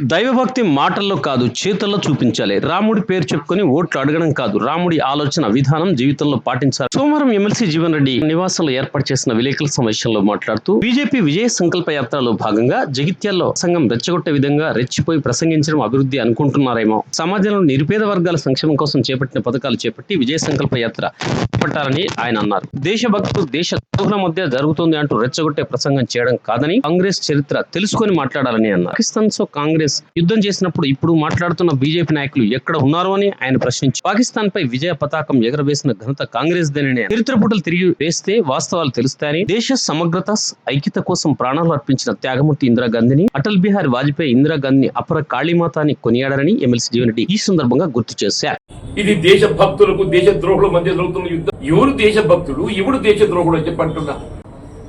దైవభక్తి మాటల్లో కాదు చేతల్లో చూపించాలి. రాముడి పేరు చెప్పుకొని ఓట్లు అడగడం కాదు. రాముడి ఆలోచన విధానం జీవితంలో పాటించాలి. సోమవారం ఎమ్మెల్సీ జీవన్ రెడ్డి నివాసంలో ఏర్పాటు చేసిన విలేకరుల సమావేశంలో మాట్లాడుతూ బీజేపీ విజయ సంకల్ప యాత్రలో భాగంగా జగిత్యాల్లో సంఘం రెచ్చగొట్టే విధంగా రెచ్చిపోయి ప్రసంగించడం అభివృద్ధి అనుకుంటున్నారేమో. సమాజంలో నిరుపేద వర్గాల సంక్షేమం కోసం చేపట్టిన పథకాలు చేపట్టి విజయ సంకల్ప యాత్ర చేపట్టాలని ఆయన అన్నారు. దేశభక్తులు దేశ ద్రోహుల మధ్య జరుగుతుంది అంటూ రెచ్చగొట్టే ప్రసంగం చేయడం కాదని కాంగ్రెస్ చరిత్ర తెలుసుకొని మాట్లాడాలని అన్నారు. పాకిస్తాన్ కాంగ్రెస్ కాంగ్రెస్ యుద్ధం చేసినప్పుడు ఇప్పుడు మాట్లాడుతున్న బీజేపీ నాయకులు ఎక్కడ ఉన్నారు అని ఆయన ప్రశ్నించారు. పాకిస్తాన్ పై విజయ పతాకం ఎగరవేసిన ఘనత కాంగ్రెస్ దేనిని? చరిత్ర పుటలు తిరిగి వేస్తే వాస్తవాలు తెలుస్తాయని దేశ సమగ్రత ఐక్యత కోసం ప్రాణాలు అర్పించిన త్యాగమూర్తి ఇందిరాగాంధీని అటల్ బిహారీ వాజ్పేయి ఇందిరాగాంధీని అపర కాళీమాత అని కొనియాడారని ఎమ్మెల్సీ జీవన్ రెడ్డి ఈ సందర్భంగా గుర్తు చేశారు. ఇది దేశ భక్తులకు దేశ ద్రోహుల మధ్య జరుగుతున్న యుద్ధం. ఎవరు దేశ భక్తులు? ఎవడు దేశ ద్రోహుడు అని చెప్పంటున్నా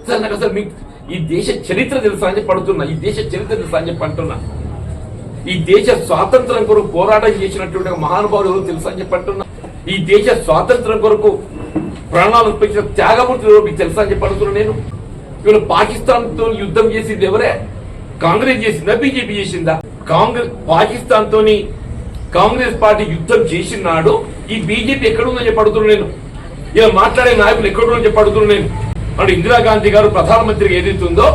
సార్ నాకు అసలు మీకు ఈ దేశ చరిత్ర తెలుసా అని చెప్పి ఈ దేశ చరిత్ర తెలుసా అని చెప్పి ఈ దేశ స్వాతంత్రం కొరకు పోరాటం చేసినటువంటి మహానుభావులు ఎవరు తెలుసా అని చెప్పంటున్నా ఈ దేశ స్వాతంత్రం కొరకు ప్రాణాలు అర్పించిన త్యాగమూర్తి ఎవరో మీకు తెలుసా అని చెప్పడుతున్నా నేను. ఇవాళ పాకిస్తాన్తో యుద్ధం చేసింది ఎవరే? కాంగ్రెస్ చేసిందా? బీజేపీ చేసిందా? కాంగ్రెస్ పాకిస్తాన్ తోని కాంగ్రెస్ పార్టీ యుద్ధం చేసినాడు. ఈ బీజేపీ ఎక్కడుందని చెప్పడుతున్నా నేను. ఇలా మాట్లాడే నాయకులు ఎక్కడుందని చెప్పడుతున్నా నేను. అంటే ఇందిరాగాంధీ గారు ప్రధానమంత్రికి ఏదైతుందో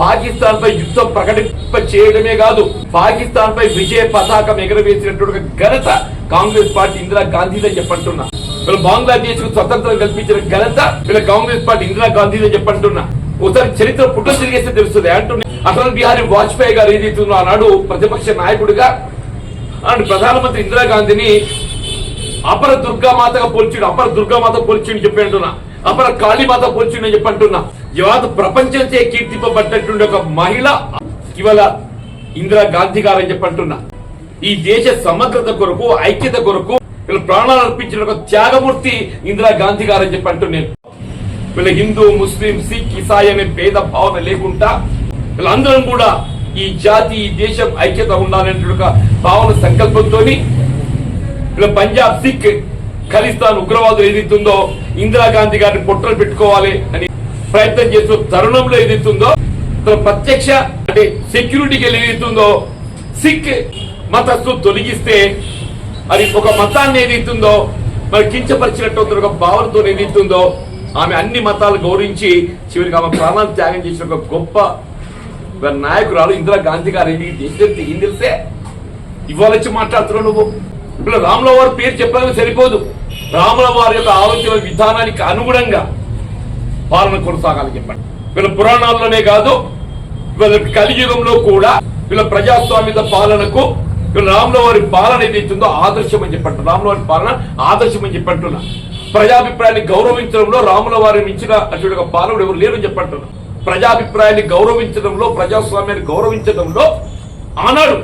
పాకిస్తాన్ పై యుద్ధం ప్రకటింప చేయడమే కాదు పాకిస్తాన్ పై విజయ పతాకం ఎగరవేసినటువంటి ఘనత కాంగ్రెస్ పార్టీ ఇందిరా గాంధీదే చెప్పంటున్నా. వీళ్ళు బంగ్లాదేశ్కు స్వతంత్రం కల్పించిన ఘనత వీళ్ళ కాంగ్రెస్ పార్టీ ఇందిరా గాంధీదే చెప్పంటున్నా. ఒకసారి చరిత్ర పుట్ట తిరిగేస్తే తెలుస్తుంది. అంటున్నా అటల్ బిహారీ వాజ్పేయి గారు ఏదైతుందో ఆనాడు ప్రతిపక్ష నాయకుడిగా అండ్ ప్రధానమంత్రి ఇందిరాగాంధీని అపర దుర్గామాతగా పోల్చిండు అపర దుర్గామాత పోల్చిండు చెప్పి అంటున్నా. అపర కాళీమాత పోల్చిండు అని చెప్పి అంటున్నా. ఇవాళ ప్రపంచంచే కీర్తింపబడ్డటువంటి ఒక మహిళ ఇవాళ ఇందిరా గాంధీ గారు అని చెప్పంటున్నా ఈ దేశ సమగ్రత కొరకు ఐక్యత కొరకు వీళ్ళ ప్రాణాలు అర్పించిన ఒక త్యాగమూర్తి ఇందిరా గాంధీ గారు అని చెప్పి వీళ్ళ హిందూ ముస్లిం సిక్ ఇసాయి అనే భేద భావన లేకుండా వీళ్ళందరం కూడా ఈ జాతి ఈ దేశం ఐక్యత ఉండాలనే ఒక భావన సంకల్పంతో వీళ్ళ పంజాబ్ సిక్ ఖలిస్తాన్ ఉగ్రవాదులు ఏదైతుందో ఇందిరాగాంధీ గారిని పొట్టలు పెట్టుకోవాలి అని ప్రయత్నం చేస్తున్న తరుణంలో ఏదైతుందో తన ప్రత్యక్ష అంటే సెక్యూరిటీకి ఏదైతుందో సిక్ మతస్థు తొలగిస్తే అది ఒక మతాన్ని ఏదైతుందో మరి కించపరిచినట్టు ఒక భావనతో ఏదైతుందో ఆమె అన్ని మతాలు గౌరవించి చివరికి ఆమె ప్రాణాలు త్యాగం చేసిన ఒక గొప్ప నాయకురాలు ఇందిరా గాంధీ గారు ఏంటి ఏం తెలిసే? ఇవాళ వచ్చి మాట్లాడుతున్నావు నువ్వు. ఇప్పుడు రాముల వారి పేరు చెప్పడానికి సరిపోదు. రాముల వారి యొక్క ఆలోచన విధానానికి అనుగుణంగా పాలన కొనసాగాలని చెప్పండి. వీళ్ళ పురాణాల్లోనే కాదు వీళ్ళ కలియుగంలో కూడా వీళ్ళ ప్రజాస్వామ్యత పాలనకు వీళ్ళ రాముల వారి పాలన ఏదైతుందో ఆదర్శం అని చెప్పండి. రాముల వారి పాలన ఆదర్శం అని చెప్పంటున్నా. ప్రజాభిప్రాయాన్ని గౌరవించడంలో రాముల వారి మించిన అటువంటి ఒక పాలకుడు ఎవరు లేరు అని చెప్పంటున్నా. ప్రజాభిప్రాయాన్ని గౌరవించడంలో ప్రజాస్వామ్యాన్ని గౌరవించడంలో ఆనాడు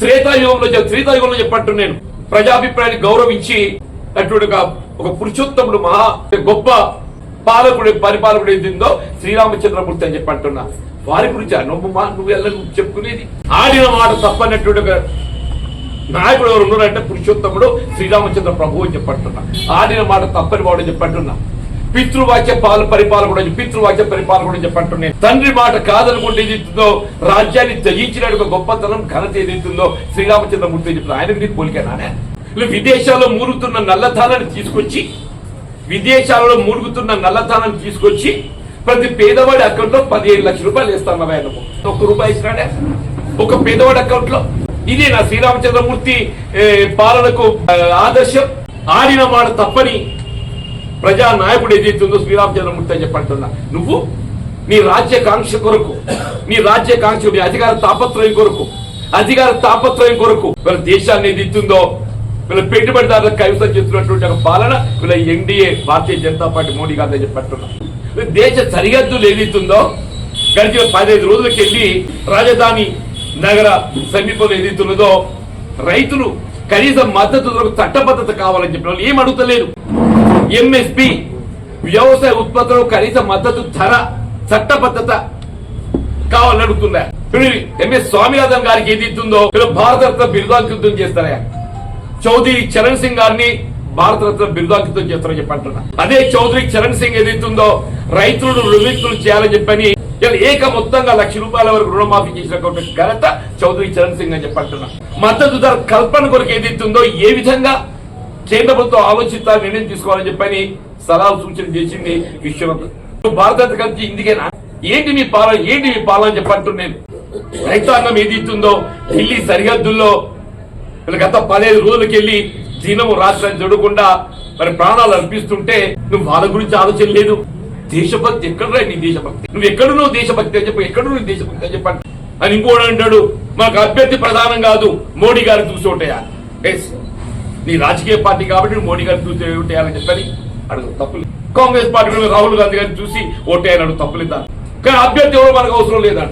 త్రేతాయుగంలో త్రేతాయుగంలో చెప్పట్టు నేను. ప్రజాభిప్రాయాన్ని గౌరవించి అటువంటి ఒక ఒక పురుషోత్తముడు మహా గొప్ప పాలకుడు పరిపాలకుడు ఏదిందో శ్రీరామచంద్రమూర్తి అని చెప్పి అంటున్నా. వారి గురించి నువ్వు మా నువ్వు ఎలా నువ్వు చెప్పుకునేది. ఆడిన మాట తప్పనటువంటి నాయకుడు ఎవరు ఉన్నారంటే పురుషోత్తముడు శ్రీరామచంద్ర ప్రభు అని చెప్పంటున్నా ఆడిన మాట తప్పని వాడు అని చెప్పంటున్నా పితృవాక్య పాల పరిపాలకుడు అని పితృవాక్య పరిపాలకుడు అని చెప్పంటున్నాను తండ్రి మాట కాదనుకుంటే ఏదైతుందో రాజ్యాన్ని త్యజించిన ఒక గొప్పతనం ఘనత ఏదైతుందో శ్రీరామచంద్రమూర్తి అని చెప్పిన ఆయన నీకు పోలికేనానే వీళ్ళు విదేశాల్లో మూరుతున్న నల్లధానాన్ని తీసుకొచ్చి విదేశాలలో మూడుగుతున్న నల్లధనం తీసుకొచ్చి ప్రతి పేదవాడి అకౌంట్లో పదిహేడు లక్షల రూపాయలు వేస్తాను ఆయన ఒక్క రూపాయి ఇస్తాడే? ఒక పేదవాడి అకౌంట్లో నా శ్రీరామచంద్రమూర్తి పాలనకు ఆదర్శం. ఆడిన మాట తప్పని ప్రజా నాయకుడు ఏదైతుందో శ్రీరామచంద్రమూర్తి అని చెప్పంటున్నా నువ్వు నీ రాజ్యకాంక్ష కొరకు నీ రాజ్యకాంక్ష నీ అధికార తాపత్రయం కొరకు అధికార తాపత్రయం కొరకు మన దేశాన్ని ఏదైతుందో వీళ్ళ పెట్టుబడిదారులకు కైవసం చేస్తున్నటువంటి ఒక పాలన వీళ్ళ ఎన్డీఏ భారతీయ జనతా పార్టీ మోడీ గారు చెప్పి వీళ్ళ దేశ సరిహద్దులు ఏదైతుందో గడిచిన పదహైదు రోజులకు వెళ్ళి రాజధాని నగర సమీపంలో ఏదైతున్నదో రైతులు కనీసం మద్దతు ధరకు చట్టబద్ధత కావాలని చెప్పిన వాళ్ళు ఏం అడుగుతలేరు. ఎంఎస్పి వ్యవసాయ ఉత్పత్తులకు కనీస మద్దతు ధర చట్టబద్ధత కావాలని అడుగుతున్నారు. ఎంఎస్ స్వామినాథన్ గారికి ఏది ఇస్తుందో భారత భారతరత్న బిరుదాంకితం చేస్తారా? చౌదరి చరణ్ సింగ్ గారిని భారతరత్న బిరుదాంకితం చేస్తారని చెప్పి అంటున్నా అదే చౌదరి చరణ్ సింగ్ ఏదైతుందో రైతులను రుణితులు చేయాలని చెప్పని ఏక మొత్తంగా లక్ష రూపాయల వరకు రుణమాఫీ చేసినటువంటి ఘనత చౌదరి చరణ్ సింగ్ అని చెప్పంటున్నా. మద్దతు ధర కల్పన కొరకు ఏదైతుందో ఏ విధంగా కేంద్ర ప్రభుత్వం ఆలోచిస్తారు నిర్ణయం తీసుకోవాలని చెప్పని సలహాలు సూచన చేసింది విశ్వనాథ్ భారత కలిసి ఇందుకేనా? ఏంటి మీ పాలన? ఏంటి మీ పాలన చెప్పంటున్నాను రైతాంగం ఏది ఇస్తుందో ఢిల్లీ సరిహద్దుల్లో వీళ్ళ పదిహేను రోజులకి వెళ్ళి దినము రాష్ట్రాన్ని చూడకుండా మరి ప్రాణాలు అర్పిస్తుంటే నువ్వు వాళ్ళ గురించి ఆలోచన లేదు. దేశభక్తి ఎక్కడ నీ దేశభక్తి? నువ్వు ఎక్కడ నువ్వు దేశభక్తి అని చెప్పి ఎక్కడ నువ్వు దేశభక్తి అని చెప్పండి. అని ఇంకోటి అంటాడు మాకు అభ్యర్థి ప్రధానం కాదు మోడీ గారిని చూసి ఎస్ నీ రాజకీయ పార్టీ కాబట్టి నువ్వు మోడీ గారిని చూసి ఓటేయాలని చెప్పని అడుగు తప్పులేదు కాంగ్రెస్ పార్టీ రాహుల్ గాంధీ గారిని చూసి ఓటేయాలని తప్పులేదా కానీ అభ్యర్థి ఎవరు మనకు అవసరం లేదా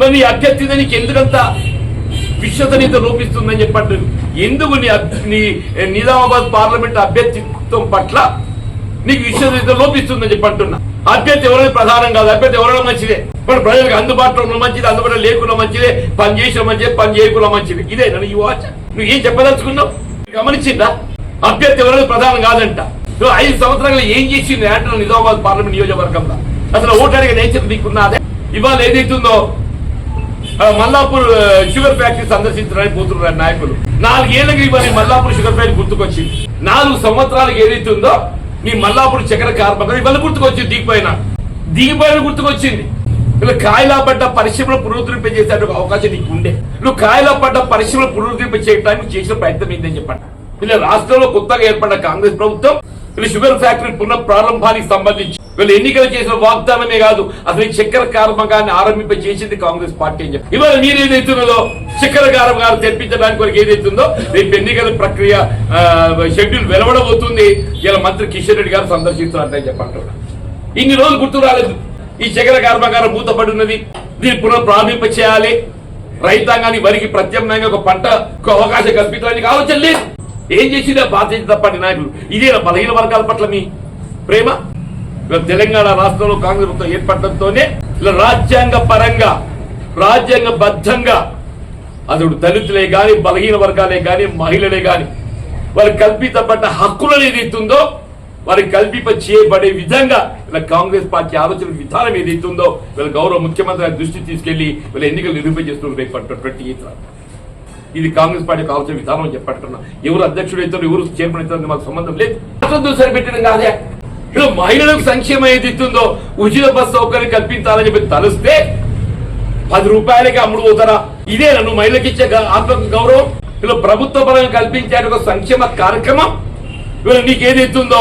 మరి నీ అభ్యర్థి నీకు ఎందుకంత విశ్వసనీయత లోపిస్తుందని చెప్పండి. ఎందుకు నీ నీ నిజామాబాద్ పార్లమెంట్ అభ్యర్థిత్వం పట్ల నీకు విశ్వసనీయత లోపిస్తుందని చెప్పంటున్నా? అభ్యర్థి ఎవరైనా ప్రధానం కాదు అభ్యర్థి ఎవరైనా మంచిదే. మన ప్రజలకు అందుబాటులో ఉన్న మంచిది అందుబాటులో లేకుండా మంచిదే పని చేసిన మంచిదే పని చేయకుండా మంచిది. ఇదే నన్ను ఈ వాచ్. నువ్వు ఏం చెప్పదలుచుకున్నావు? గమనించిందా? అభ్యర్థి ఎవరైనా ప్రధానం కాదంట. నువ్వు ఐదు సంవత్సరాలు ఏం చేసింది అంటే నిజామాబాద్ పార్లమెంట్ నియోజకవర్గంలో? అసలు ఓటానికి నేచర్ నీకున్నదే ఇవాళ ఏదైతుందో మల్లాపూర్ షుగర్ ఫ్యాక్టరీ సందర్శించడానికి పోతున్నారు నాయకులు. నాలుగేళ్ళకి మరి మల్లాపూర్ షుగర్ ఫ్యాక్టరీ గుర్తుకొచ్చింది. నాలుగు సంవత్సరాలకు ఏదైతే ఉందో మీ మల్లాపూర్ చక్కెర కార్మికులు ఇవాళ గుర్తుకొచ్చింది దిగిపోయిన. దిగిపోయిన గుర్తుకొచ్చింది. ఇలా కాయలా పడ్డ పరిశ్రమలు పునరుద్ధరింప చేసే అవకాశం నీకు ఉండే నువ్వు కాయలా పడ్డ పరిశ్రమలు పునరుద్ధరింప చేయడానికి చేసిన ప్రయత్నం ఏంటని చెప్పండి. ఇలా రాష్ట్రంలో కొత్తగా ఏర్పడ్డ కాంగ్రెస్ ప్రభుత్వం వీళ్ళు షుగర్ ఫ్యాక్టరీ పునః ప్రారంభానికి సంబంధించి వీళ్ళు ఎన్నికలు చేసిన వాగ్దానమే కాదు అసలు ఈ చక్కెర కార్మకాన్ని ఆరంభింప చేసింది కాంగ్రెస్ పార్టీ అని చెప్పి. ఇవాళ మీరు ఏదైతున్నదో చక్కెర కారమగారు తెప్పించడానికి వరకు ఏదైతుందో రేపు ఎన్నికల ప్రక్రియ షెడ్యూల్ వెలవడబోతుంది. ఇలా మంత్రి కిషన్ రెడ్డి గారు సందర్శిస్తున్నారని చెప్పంటున్నారు ఇన్ని రోజులు గుర్తు రాలేదు. ఈ చక్కెర కారమగారం మూతపడి ఉన్నది. దీన్ని పునః ప్రారంభింప చేయాలి. రైతాంగాన్ని వరికి ప్రత్యామ్నాయంగా ఒక పంట అవకాశం కల్పించడానికి ఆలోచన లేదు. ఏం చేసినా భారతీయ జనతా పార్టీ నాయకులు ఇదే బలహీన వర్గాల పట్ల మీ ప్రేమ? తెలంగాణ రాష్ట్రంలో కాంగ్రెస్ ప్రభుత్వం ఏర్పడటంతోనే ఇలా రాజ్యాంగ పరంగా రాజ్యాంగ బద్ధంగా అతడు దళితులే గాని బలహీన వర్గాలే గాని మహిళలే గాని వారికి కల్పించబడ్డ హక్కులను ఏదైతుందో వారికి కల్పిప చేయబడే విధంగా ఇలా కాంగ్రెస్ పార్టీ ఆలోచన విధానం ఏదైతుందో వీళ్ళ గౌరవ ముఖ్యమంత్రి దృష్టి తీసుకెళ్ళి వీళ్ళ ఎన్నికలు నిరూపించేస్తున్నారు రేపు ట్వంటీ ఎయిత్ ఇది కాంగ్రెస్ పార్టీ కావాల్సిన విధానం అని చెప్పట్టున్నా ఎవరు అధ్యక్షుడు అవుతారు ఎవరు చైర్మన్ అవుతారు మాకు సంబంధం లేదు. సరిపెట్టడం కాదే. ఇప్పుడు మహిళలకు సంక్షేమం ఏది ఇస్తుందో ఉచిత బస్ సౌకర్యం కల్పించాలని చెప్పి తలుస్తే పది రూపాయలకి అమ్ముడు పోతారా? ఇదే నన్ను మహిళకి ఇచ్చే ఆత్మ గౌరవం. ఇలా ప్రభుత్వ పరంగా కల్పించే ఒక సంక్షేమ కార్యక్రమం. ఇవాళ నీకేది ఇస్తుందో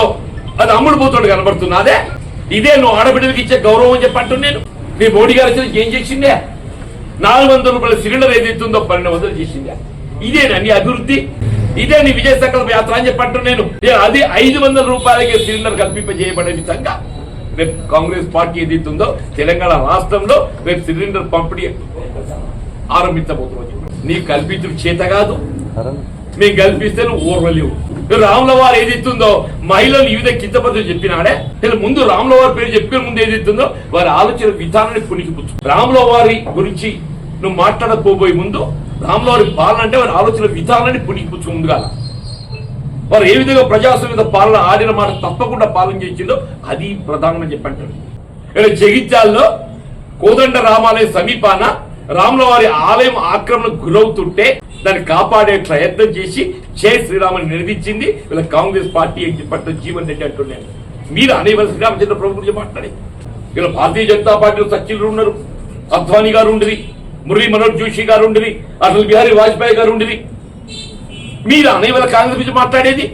అది అమ్ముడు పోతాడు కనబడుతున్నా అదే. ఇదే నువ్వు ఆడబిడ్డలకి ఇచ్చే గౌరవం అని నేను. నీ మోడీ గారు ఏం చేసిందే నాలుగు వందల రూపాయల సిలిండర్ ఏది ఇస్తుందో పన్నెండు వందలు చేసిందే. ఇదేనా నీ అభివృద్ధి ఇదే నీ విజయ సంకల్ప యాత్ర అని చెప్పంటు నేను. అది ఐదు వందల రూపాయలకి సిలిండర్ కల్పింపజేయబడే విధంగా రేపు కాంగ్రెస్ పార్టీ ఏదైతుందో తెలంగాణ రాష్ట్రంలో రేపు సిలిండర్ పంపిణీ ఆరంభించబోతున్నాం నీకు కల్పించడం చేత కాదు. మేము కల్పిస్తే నువ్వు ఓర్వలేవు రాముల వారు ఏదైతుందో మహిళలు ఈ విధంగా కించపద్ధతి చెప్పినాడే. ఇలా ముందు రాముల వారి పేరు చెప్పిన ముందు ఏదైతుందో వారి ఆలోచన విధానాన్ని పుణికిపుచ్చు రాముల వారి గురించి నువ్వు మాట్లాడకపోబోయే ముందు రాముల వారి పాలన అంటే వారి ఆలోచన విధానాన్ని పుణికిపుచ్చు ముందుగా. వారు ఏ విధంగా ప్రజాస్వామ్య పాలన ఆడిన మాట తప్పకుండా పాలన చేసిందో అది ప్రధానమని చెప్పంటాడు. ఇక్కడ జగిత్యాల్లో కోదండ రామాలయ సమీపాన రాముల వారి ఆలయం ఆక్రమణకు గురవుతుంటే దాన్ని కాపాడే ప్రయత్నం చేసి జై శ్రీరామని నిలదీసింది వీళ్ళ కాంగ్రెస్ పార్టీ పట్ల జీవన్ రెడ్డి అంటున్నాను మీరు అనేవల శ్రీరామచంద్ర ప్రభు గురించి మాట్లాడే. ఇలా భారతీయ జనతా పార్టీలో సచివులు ఉన్నారు అద్వానీ గారు ఉండిరి మురళీ మనోజ్ జోషి గారు ఉండిరి అటల్ బిహారీ వాజ్పేయి గారు ఉండిరి మీరు అనేవాళ్ళ కాంగ్రెస్ గురించి మాట్లాడేది?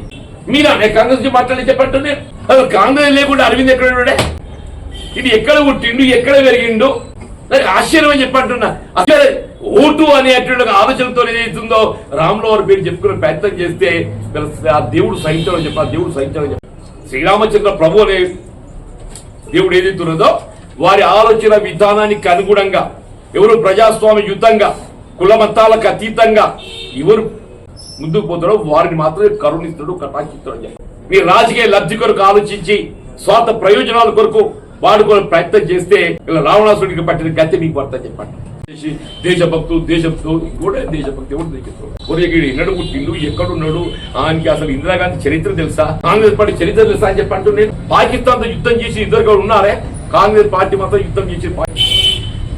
మీరు అనే కాంగ్రెస్ గురించి మాట్లాడేది చెప్పంటున్నారు అసలు కాంగ్రెస్ లేకుండా అరవింద్ ఎక్కడ ఉండే ఇది ఎక్కడ పుట్టిండు ఎక్కడ పెరిగిండు? నాకు ఆశ్చర్యం అని చెప్పంటున్నా. అసలు ఓటు అనేటువంటి ఒక ఆలోచనతో ఏదైతుందో రాములవారి పేరు చెప్పుకునే ప్రయత్నం చేస్తే ఆ దేవుడు సహించడం చెప్పి ఆ దేవుడు సహించడం చెప్పి. శ్రీరామచంద్ర ప్రభు అనే దేవుడు ఏదైతున్నదో వారి ఆలోచన విధానానికి అనుగుణంగా ఎవరు ప్రజాస్వామ్య యుద్ధంగా కులమతాలకు అతీతంగా ఎవరు ముందుకు పోతాడో వారిని మాత్రమే కరుణిస్తాడు కటాక్షిస్తాడు మీ రాజకీయ లబ్ధి కొరకు ఆలోచించి స్వార్థ ప్రయోజనాల కొరకు వాడుకోవడం ప్రయత్నం చేస్తే ఇలా రావణాసుడికి పట్టిన గతి మీకు పడతా చెప్పండి. చేసి దేశభక్తులు దేశభక్తు కూడా దేశభక్తి కూడా దేశభక్తు ఒరేగిడి ఎన్నడు పుట్టిండు ఎక్కడున్నాడు? ఆయనకి అసలు ఇందిరాగాంధీ చరిత్ర తెలుసా? కాంగ్రెస్ పార్టీ చరిత్ర తెలుసా అని చెప్పంటూ నేను పాకిస్తాన్తో యుద్ధం చేసి ఇద్దరు కూడా ఉన్నారే? కాంగ్రెస్ పార్టీ మాత్రం యుద్ధం చేసి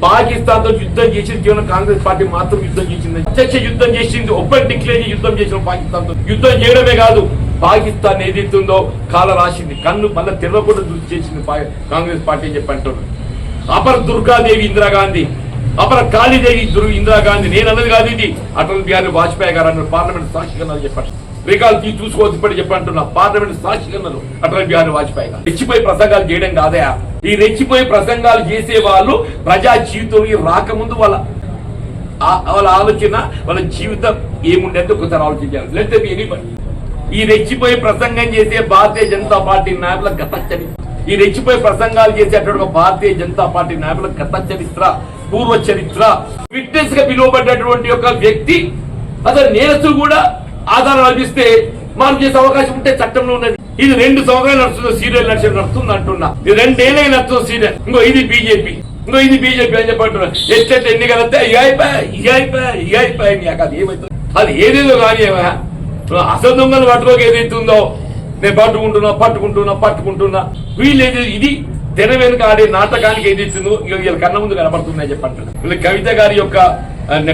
పాకిస్తాన్తో యుద్ధం చేసింది కేవలం కాంగ్రెస్ పార్టీ మాత్రం యుద్ధం చేసింది. ప్రత్యక్ష యుద్ధం చేసింది ఒప్పటి డిక్లేర్ చేసి యుద్ధం చేసిన పాకిస్తాన్తో యుద్ధం చేయడమే కాదు పాకిస్తాన్ ఏదైతుందో కాల రాసింది కన్ను మళ్ళీ తెరవకుండా చేసింది కాంగ్రెస్ పార్టీ అని చెప్పి అంటున్నారు అపర దుర్గాదేవి ఇందిరాగాంధీ అపర కాళీదేవి ఇందిరాగాంధీ నేను అన్నది కాదు ఇది. అటల్ బిహారీ వాజ్పేయి గారు అన్న పార్లమెంట్ సాక్షిగా చెప్పారు రికాల్ తీసి చూసుకోవచ్చు ఇప్పటి చెప్పంటున్నా. పార్లమెంట్ సాక్షిగా అటల్ బిహారీ వాజ్పేయి గారు. రెచ్చిపోయి ప్రసంగాలు చేయడం కాదయా? ఈ రెచ్చిపోయి ప్రసంగాలు చేసే వాళ్ళు ప్రజా జీవితం రాకముందు వాళ్ళ వాళ్ళ ఆలోచన వాళ్ళ జీవితం ఏముండేది ఒకసారి ఆలోచించాలి. లెట్ బి ఈ రెచ్చిపోయి ప్రసంగం చేసే భారతీయ జనతా పార్టీ నాయకుల గత చరిత్ర. ఈ రెచ్చిపోయి ప్రసంగాలు చేసేటువంటి భారతీయ జనతా పార్టీ నాయకుల గత చరిత్ర. పూర్వ చరిత్ర విట్నెస్గా పిలువబడ్డటువంటి ఒక వ్యక్తి అతని నేరస్తు కూడా ఆధారం లభిస్తే మనం చేసే అవకాశం ఉంటే చట్టంలో ఉన్నది. ఇది రెండు సంవత్సరాలు నడుస్తుంది సీరియల్ నడిచి నడుస్తుంది అంటున్నా. ఇది రెండేళ్ళే నడుస్తుంది సీరియల్. ఇంకో ఇది బీజేపీ. ఇంకో ఇది బీజేపీ అని చెప్పంటున్నా ఎట్లెట్ ఎన్నికలు వస్తే ఇక అయిపోయా అది ఏమవుతుంది అది ఏదేదో కానీ అసలు దొంగలు పట్టుకోక ఏదైతుందో? నేను పట్టుకుంటున్నా పట్టుకుంటున్నా పట్టుకుంటున్నా. వీళ్ళు ఇది? తెర వెనుక ఆడే నాటకానికి ఏదైతుందో ఇక వీళ్ళ కన్న ముందు కనబడుతున్నాయి చెప్పంటున్నా వీళ్ళ కవిత గారి యొక్క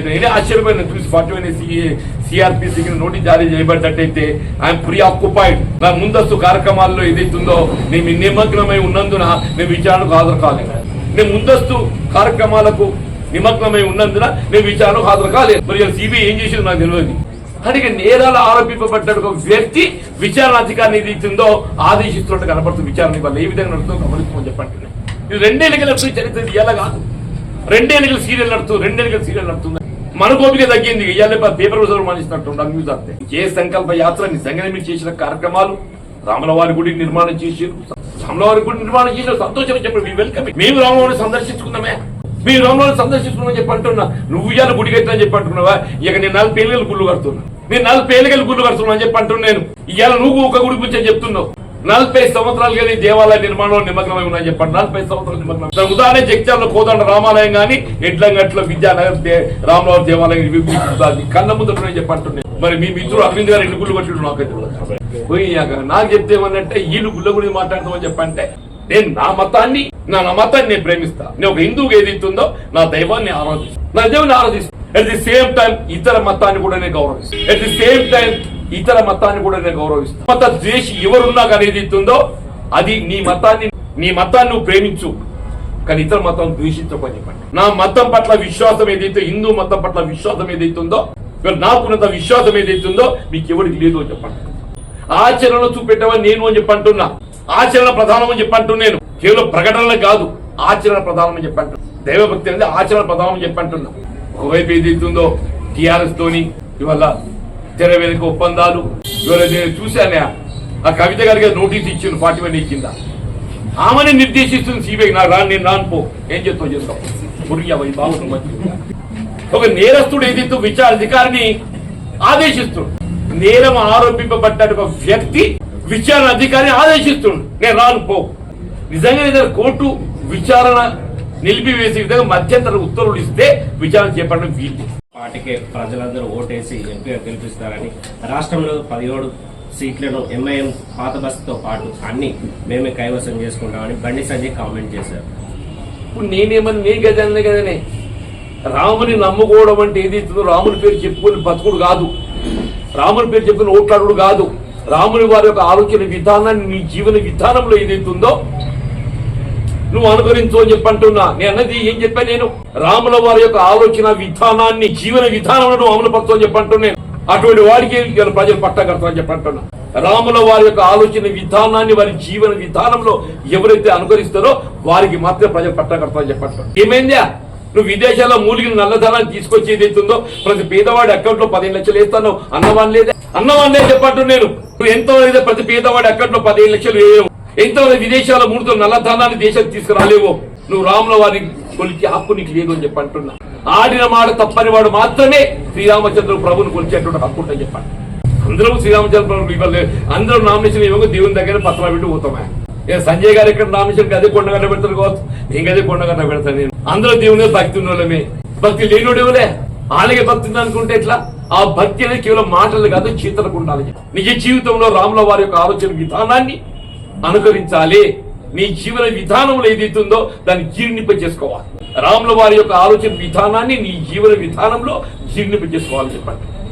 నేనే ఆశ్చర్యపోయిన. చూసి ఫార్టీ సిఆర్పిసికి నోటీస్ జారీ చేయబడ్డట్టయితే ఐఎమ్ ప్రీ ఆక్యుపైడ్. నా ముందస్తు కార్యక్రమాల్లో ఏదైతుందో నేను నిమగ్నమై ఉన్నందున నేను విచారణకు హాజరు కాలేదు. నేను ముందస్తు కార్యక్రమాలకు నిమగ్నమై ఉన్నందున నేను విచారణకు హాజరు కాలేదు. మరి సిబిఐ ఏం చేసిందో నాకు తెలియదు. అంటే నేరాలు ఆరోపింపబడ్డ ఒక వ్యక్తి విచారణ అధికారిని ఏదైతుందో ఆదేశిస్తున్నట్టు కనపడుతుంది. విచారణ వల్ల ఏ విధంగా నడుస్తుందో గమనించమని చెప్పండి. ఇది రెండే ఎన్నికల చరిత్ర ఇది కాదు. కాదు ఎన్నికల సీరియల్ నడుతుంది ఎన్నికల సీరియల్ నడుతుంది మన కోపిక తగ్గింది. ఇవాళ పేపర్ రోజులు మానేసినట్టు న్యూస్ అంతే ఏ సంకల్ప యాత్ర నిజంగానే మీరు చేసిన కార్యక్రమాలు రాములవారి గుడి నిర్మాణం చేసారు రాములవారి గుడి నిర్మాణం చేసిన సంతోషం చెప్పండి వెల్కమ్. మేము రామవారిని సందర్శించుకున్నామే మీ రాములవారిని సందర్శించుకున్నామని చెప్పి అంటున్నా. నువ్వు ఇవాళ గుడి కట్టని చెప్పి అంటున్నావా? ఇక నేను నాలుగు పేలికలు గుళ్ళు కడుతున్నా. నేను నాలుగు పేలికలు గుళ్ళు కడుతున్నా అని చెప్పి అంటున్నాను ఇవాళ నువ్వు ఒక గుడి గురించి చెప్తున్నావు. నలభై సంవత్సరాలుగా నీ దేవాలయ నిర్మాణంలో నిమగ్నమై ఉన్నాయని చెప్పండి నలభై సంవత్సరాలు నిమగ్నం ఉదాహరణ జగిత్యాలలో కోదండ రామాలయం కానీ ఎడ్లంగట్లో విద్యానగర్ రామరావు దేవాలయం ఇవి వీటి కళ్ళ ముందు ఉన్నాయని మరి మీ మిత్రుడు అరవింద్ గారు ఎన్ని గుళ్ళు కట్టిడు నాకైతే పోయి నాకు చెప్తే ఏమన్నంటే వీళ్ళు గుళ్ళ గురించి మాట్లాడతామని చెప్పంటే నేను నా మతాన్ని నా నా మతాన్ని నేను ప్రేమిస్తా. నేను ఒక ఏది ఏదైతుందో నా దైవాన్ని ఆరాధిస్తాను నా దేవుని ఆరాధిస్తాను అట్ ది సేమ్ టైం ఇతర మతాన్ని కూడా నేను గౌరవిస్తాను అట్ ది సేమ్ టైం ఇతర మతాన్ని కూడా నేను గౌరవిస్తాను మత ద్వేషి ఎవరున్నా కానీ ఏదైతుందో అది నీ మతాన్ని నీ మతాన్ని నువ్వు ప్రేమించు. కానీ ఇతర మతం ద్వేషించమని చెప్పండి. నా మతం పట్ల విశ్వాసం ఏదైతే హిందూ మతం పట్ల విశ్వాసం ఏదైతుందో ఇవాళ నాకున్నంత విశ్వాసం ఏదైతుందో మీకు ఎవరికి లేదు అని చెప్పండి. ఆచరణలో చూపెట్టమని నేను అని చెప్పంటున్నా. ఆచరణ ప్రధానం అని నేను. కేవలం ప్రకటనలు కాదు ఆచరణ ప్రధానం చెప్పంటు దైవభక్తి అనేది ఆచరణ ప్రధానమని చెప్పంటున్నా. ఒకవైపు ఏదైతుందో టిఆర్ఎస్ తోని ఇవాళ తెర వెనుక ఒప్పందాలు ఇవాళ నేను చూశానే ఆ కవిత గారికి నోటీస్ ఇచ్చింది ఫార్టీ వన్ ఇచ్చిందా ఆమెని నిర్దేశిస్తుంది సిబిఐ నాకు రాను నేను రాను పో. ఏం చేస్తావు చేస్తావు? మురిగి అవి బాగుంటుంది ఒక నేరస్తుడు ఏదైతే విచార అధికారిని ఆదేశిస్తుడు నేరం ఆరోపింపబడ్డ ఒక వ్యక్తి విచారణ అధికారిని ఆదేశిస్తుండు. నేను రాను పో. నిజంగా ఏదైనా కోర్టు విచారణ నిలిపివేసే విధంగా మధ్యంతర ఉత్తర్వులు ఇస్తే విచారణ చేపట్టడం వీలు పార్టీకి ప్రజలందరూ ఓటేసి ఎంపీగా గెలిపిస్తారని రాష్ట్రంలో పదిహేడు సీట్లను ఎంఐఎం పాత బస్సుతో పాటు అన్ని మేమే కైవసం చేసుకుంటామని బండి సంజయ్ కామెంట్ చేశారు. ఇప్పుడు నేనేమని నేను గజానే కదనే? రాముని నమ్ముకోవడం అంటే ఏదైతుందో రాముని పేరు చెప్పుకొని బతుకుడు కాదు. రాముని పేరు చెప్పుకొని ఓట్లాడుడు కాదు. రాముని వారి యొక్క ఆలోచన విధానాన్ని నీ జీవన విధానంలో ఏదైతుందో నువ్వు అనుకరించు అని చెప్పంటున్నా. నేను అన్నది ఏం చెప్పా నేను? రాముల వారి యొక్క ఆలోచన విధానాన్ని జీవన విధానంలో నువ్వు అమలు పరచు అని అటువంటి వాడికి ప్రజలు పట్టగడతారని చెప్పి రాముల వారి యొక్క ఆలోచన విధానాన్ని వారి జీవన విధానంలో ఎవరైతే అనుకరిస్తారో వారికి మాత్రమే ప్రజలు పట్టగడతారని చెప్పి అంటున్నా ఏమైందా? నువ్వు విదేశాల్లో మూలిగిన నల్లధనాన్ని తీసుకొచ్చి ఏదైతుందో ప్రతి పేదవాడి అకౌంట్లో పదిహేను లక్షలు వేస్తాను అన్నవాన్ లేదే? అన్నవాన్ లేదు చెప్పంటు నేను? ఎంతో అయితే ప్రతి పేదవాడి అక్కడ పదిహేను లక్షలు వేయవు ఎంతో విదేశాల మూడుతో నల్లధనాన్ని దేశానికి తీసుకురాలేవు. నువ్వు రాముల వారి కొలిచి హక్కు నీకు లేదు అని చెప్పి అంటున్నా. ఆడిన మాట తప్పని వాడు మాత్రమే శ్రీరామచంద్ర ప్రభుని కొలిచేటువంటి హక్కు ఉంటుందని చెప్పండి అందరం శ్రీరామచంద్ర ప్రభు ఇవ్వలేదు అందరూ నామినేషన్ ఇవ్వక దేవుని దగ్గర పత్రం పెట్టి పోతామే. నేను సంజయ్ గారు ఎక్కడ నామినేషన్ అదే కొండగట్ట పెడతారు కావచ్చు? నేను అదే కొండగట్ట పెడతాను. నేను అందరూ దేవుని మీద భక్తి ఉన్నోళ్ళమే. భక్తి లేనోడు ఇవ్వలే అలాగే భక్తి అనుకుంటే ఎట్లా? ఆ భక్తి అనేది కేవలం మాటలు కాదు చేతలకు ఉండాలి. నిజ జీవితంలో రాముల వారి యొక్క ఆలోచన విధానాన్ని అనుకరించాలి. నీ జీవన విధానంలో ఏదైతుందో దాన్ని జీర్ణింప చేసుకోవాలి. రాముల వారి యొక్క ఆలోచన విధానాన్ని నీ జీవన విధానంలో జీర్ణింపజేసుకోవాలని చెప్పండి.